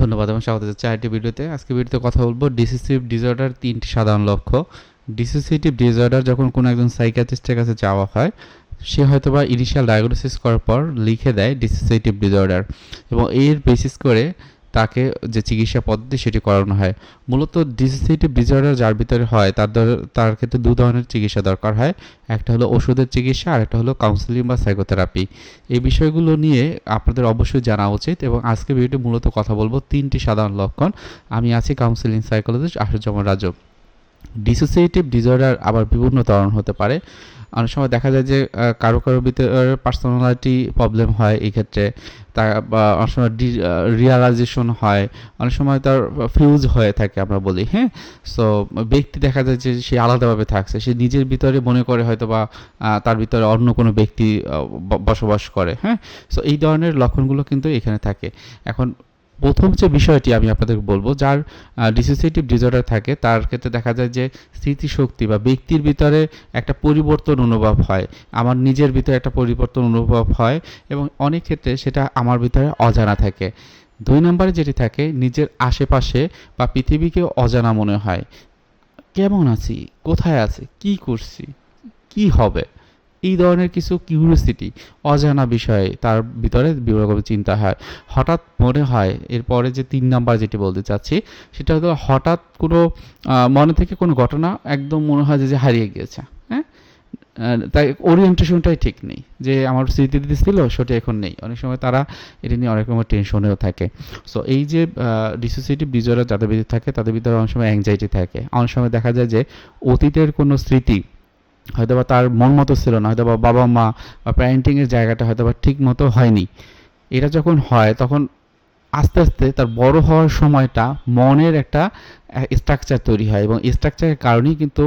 ধন্যবাদ এবং স্বাগত জানাচ্ছি আরেকটি ভিডিওতে। আজকে ভিডিওতে কথা বলব ডিসিসিভ ডিসঅর্ডার তিনটি সাধারণ লক্ষ্য। ডিসিসিটিভ ডিসঅর্ডার যখন কোনো একজন সাইকিয়াট্রিস্টের কাছে যাওয়া হয়, সে হয়তো বা ইনিশিয়াল ডায়াগনোসিস করার পর লিখে দেয় ডিসিসিটিভ ডিসঅর্ডার এবং এর বেসিস করে তাকে যে চিকিৎসা পদ্ধতি সেটি করানো হয়। মূলত ডিসিটিভ ডিজর্ডার যার ভিতরে হয়, তার তার ক্ষেত্রে দু ধরনের চিকিৎসা দরকার হয়। একটা হলো ওষুধের চিকিৎসা, আর একটা হলো কাউন্সিলিং বা সাইকোথেরাপি এই বিষয়গুলো নিয়ে আপনাদের অবশ্যই জানা উচিত এবং আজকে ভিডিওটি মূলত কথা বলব তিনটি সাধারণ লক্ষণ। আমি আছি counselling psychologist Ashujaman Raju. Dissociative disorder আবার বিভিন্ন ধরন হতে পারে। অনেক সময় দেখা যায় যে কারও কারও ভিতরে পার্সোনালিটি প্রবলেম হয় এই ক্ষেত্রে। তার অনেক সময় রিয়ালাইজেশন হয়। অনেক সময় তার ফিউজ হয়ে থাকে আমরা বলি হ্যাঁ? সো ব্যক্তি দেখা যায় যে, সে আলাদাভাবে থাকছে। সে নিজের ভিতরে মনে করে হয়তো বা তার ভিতরে অন্য কোনো ব্যক্তি বসবাস করে হ্যাঁ? সো এই ধরনের লক্ষণগুলো কিন্তু এখানে থাকে। এখন প্রথম যে বিষয়টি আমি আপনাদের বলব, যার ডিসোসিয়েটিভ ডিসঅর্ডার থাকে, তার ক্ষেত্রে দেখা যায় যে স্মৃতিশক্তি বা ব্যক্তির ভিতরে একটা পরিবর্তন অনুভব হয়, আমার নিজের ভিতরে একটা পরিবর্তন অনুভব হয় এবং অনেক ক্ষেত্রে সেটা আমার ভিতরে অজানা থাকে। দুই নম্বরে যেটি থাকে, নিজের আশেপাশে বা পৃথিবীকে অজানা মনে হয়। কেমন আছি? কোথায় আছি? কি করছি? কি হবে? এই ধরনের কিছু কিউরিয়াসিটি অজানা বিষয়ে তার ভিতরে বিভিন্ন রকমের চিন্তা হয়। হঠাৎ মনে হয়, এরপরে যে তিন নাম্বার যেটি বলতে চাচ্ছি, সেটা হলো হঠাৎ কোনো মনে থেকে কোনো ঘটনা একদম মনে হয় যে হারিয়ে গিয়েছে হ্যাঁ? তাই ওরিয়েন্টেশনটাই ঠিক নেই। যে আমার স্মৃতি স্মৃতিতে ছিল, সেটা এখন নেই। অনেক সময় তারা এটা নিয়ে অনেক রকমের টেনশনেও থাকে। সো এই যে ডিসোসিয়েটিভ ডিজর্ডার যাদের ভিতরে থাকে, তাদের ভিতরে অনেক সময় অ্যাংজাইটি থাকে। অনেক সময় দেখা যায় যে, অতীতের কোনো স্মৃতি হয়তো বা তার মন মতো ছিল না হয়তো বা বাবা মা বা প্যারেন্টিংয়ের জায়গাটা হয়তো বা ঠিক মতো হয়নি। এটা যখন হয়, তখন আস্তে আস্তে তার বড় হওয়ার সময়টা মনের একটা স্ট্রাকচার তৈরি হয় এবং স্ট্রাকচারের কারণেই কিন্তু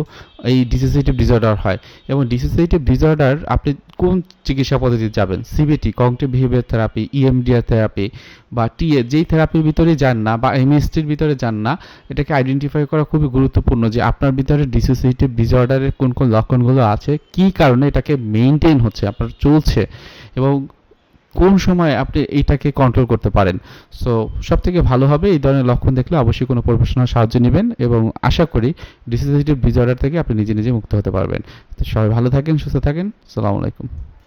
এই ডিসোসিয়েটিভ ডিসঅর্ডার হয় এবং ডিসোসিয়েটিভ ডিসঅর্ডার আপনি কোন চিকিৎসা পদ্ধতিতে যাবেন? CBT cognitive behaviour therapy EMDR therapy বা টিএ যেই থেরাপির ভিতরে যান না বা এমএসটির ভিতরে যান না, এটাকে আইডেন্টিফাই করা খুবই গুরুত্বপূর্ণ যে আপনার ভিতরে ডিসোসিয়েটিভ ডিসঅর্ডারের কোন কোন লক্ষণগুলো আছে, কী কারণে এটাকে মেনটেন হচ্ছে, আপনার চলছে এবং কোন সময় আপনি এইটাকে কন্ট্রোল করতে পারেন? সো সব থেকে ভালো হবে এই ধরনের লক্ষণ দেখলে অবশ্যই কোনো প্রফেশনাল সাহায্য নেবেন এবং আশা করি ডিসিজিটিভ ডিসঅর্ডার থেকে আপনি নিজে নিজে মুক্ত হতে পারবেন। তো সবাই ভালো থাকেন, সুস্থ থাকেন। সালামু আলাইকুম।